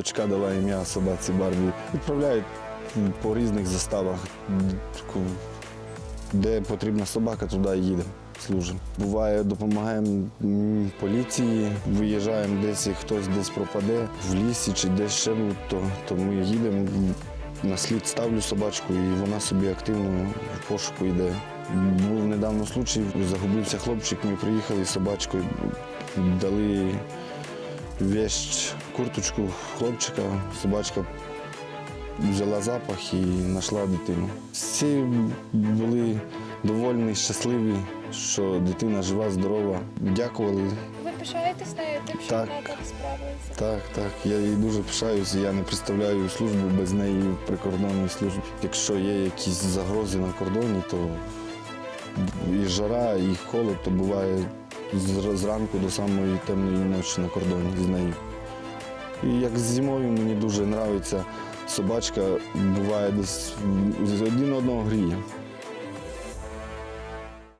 дочка дала ім'я собаці Барбі. Відправляють по різних заставах. Де потрібна собака, туди їдемо. Служимо. Буває, допомагаємо поліції, виїжджаємо десь, і хтось десь пропаде в лісі чи десь ще, ну, то, то ми їдемо. На слід ставлю собачку, і вона собі активно в пошуку йде. Був недавно случай, загубився хлопчик, ми приїхали з собачкою, дали вещь, курточку хлопчика, собачка взяла запах і знайшла дитину. Всі були довольні, щасливі, що дитина жива, здорова. Дякували. Ви пишаєтесь нею тим, що Так. вона так справилася? Так, так. Я їй дуже пишаюся. Я не представляю службу без неї в прикордонній службі. Якщо є якісь загрози на кордоні, то і жара, і холод, то буває зранку до самої темної ночі на кордоні з нею. І як з зимою мені дуже подобається собачка, буває десь один одного гріє.